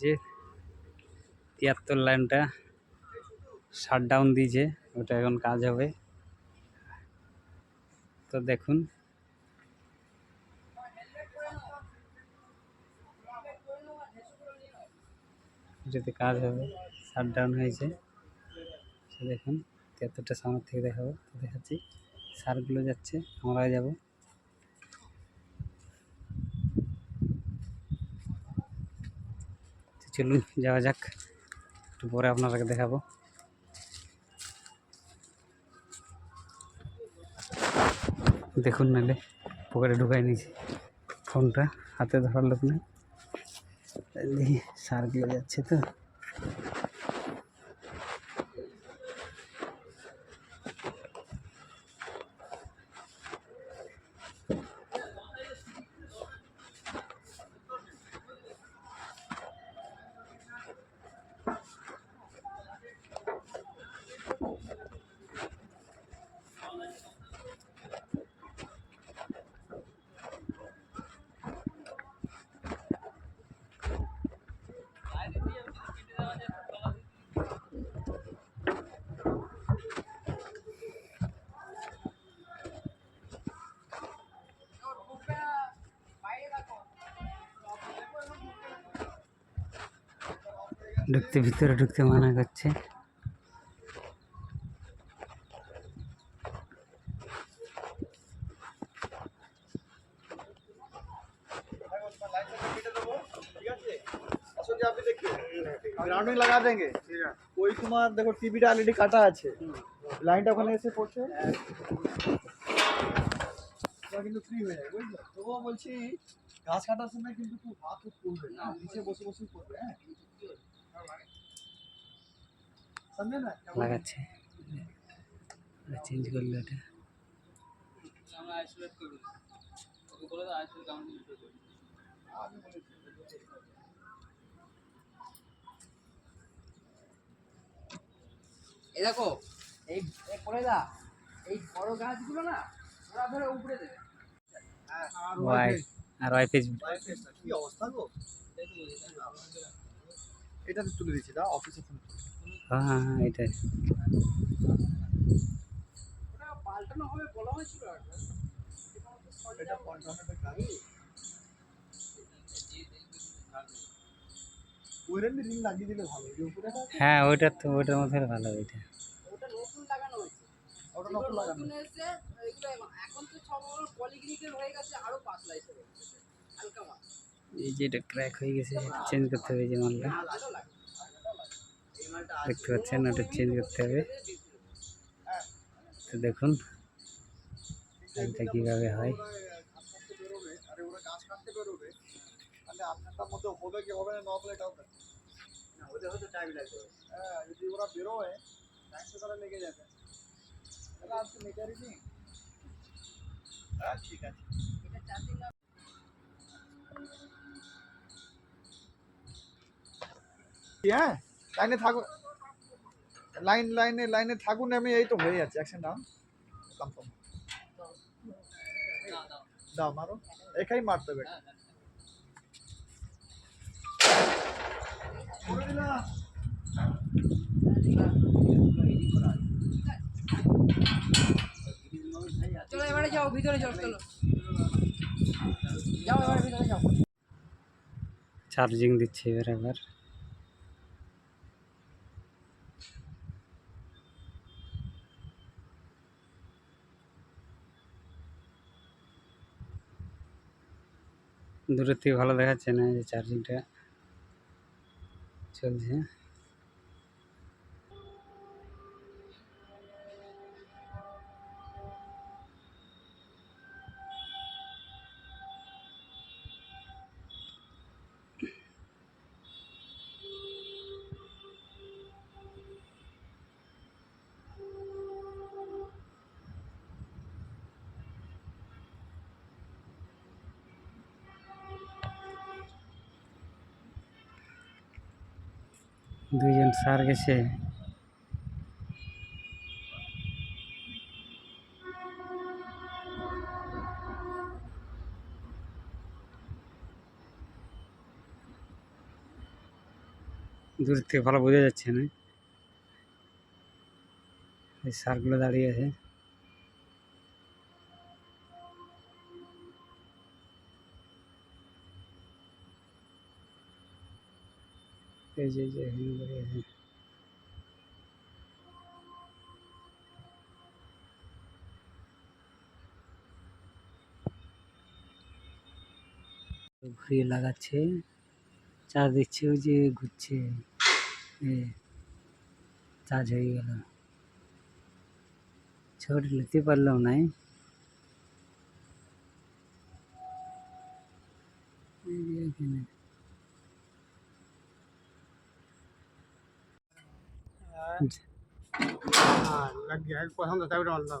যে তিয়াত্তর লাইনটা শাট ডাউন দিয়েছে, ওটা এখন কাজ হবে। তো দেখুন। এটাতে কাজ হবে শাট ডাউন হয়েছে দেখুন, তিয়াত্তরটা সামনের থেকে দেখাবো। দেখাচ্ছি সারগুলো যাচ্ছে আমরাও যাব। চলুন, যাওয়া যাক। একটু পরে আপনাদেরকে দেখাবো। দেখুন নাহলে, পকেটে ঢুকাই নিয়েছি ফোনটা, হাতে ধরার লোক নেই। সার সারগুলো যাচ্ছে তো। ঢুকতে ভিতরে ঢুকতে মানা করছে। ওই তোমার দেখো টিভিটা অলরেডি কাটা আছে লাইনটা ওখানে এসে পড়ছে কিন্তু ফ্রি হয়ে যাবে বুঝলো? তবুও বলছি গাছ কাটার সময় কিন্তু খুব হাত তুলবে না নিচে বসে বসে করবে হ্যাঁ? লাগাচ্ছে। চেঞ্জ করল এটা। এই দেখো এই করে দা এই বড় গাছগুলো না ওরা ধরে উপরে দেবে। ওয়াই আর কি অবস্থা গো? এটা তো তুলে দিচ্ছি দা অফিসে ফোন হ্যাঁ হ্যাঁ হ্যাঁ এটাই। হ্যাঁ ওইটার তো, ওইটার মধ্যে ভালো ওইটা। এই যে এটা ক্র্যাক হয়ে গেছে চেঞ্জ করতে হবে যে মালটা ভালো লাগে এই মালটা দেখতে পাচ্ছেন ওটা চেঞ্জ করতে হবে। তো দেখুন এটা কীভাবে হয়। ঠিক আছে হ্যাঁ। লাইনে থাকুন। লাইন লাইনে লাইনে থাকুন আমি এই তো হয়ে যাচ্ছে। অ্যাকশন দাও কনফার্ম দাও মারো। একাই মারতে হবে। চলো এবারে যাও ভিতরে যাও চলো। যাও এবারে ভিতরে যাও। চার্জিং দিচ্ছে এবার আবার দূরের থেকে ভালো দেখাচ্ছে না যে চার্জিংটা চলছে। দুইজন স্যার গেছে। দূর থেকে ভালো বোঝা যাচ্ছে না। এই সারগুলো দাঁড়িয়ে আছে। এই ঘুরিয়ে লাগাচ্ছে, চার্জ দিচ্ছে, ওই যে ঘুরছে। চার্জ হয়ে গেল। ছবিটা নিতে পারলাম নাই এখানে। లగ్గి అయిపోతుంది చదివడం వల్ల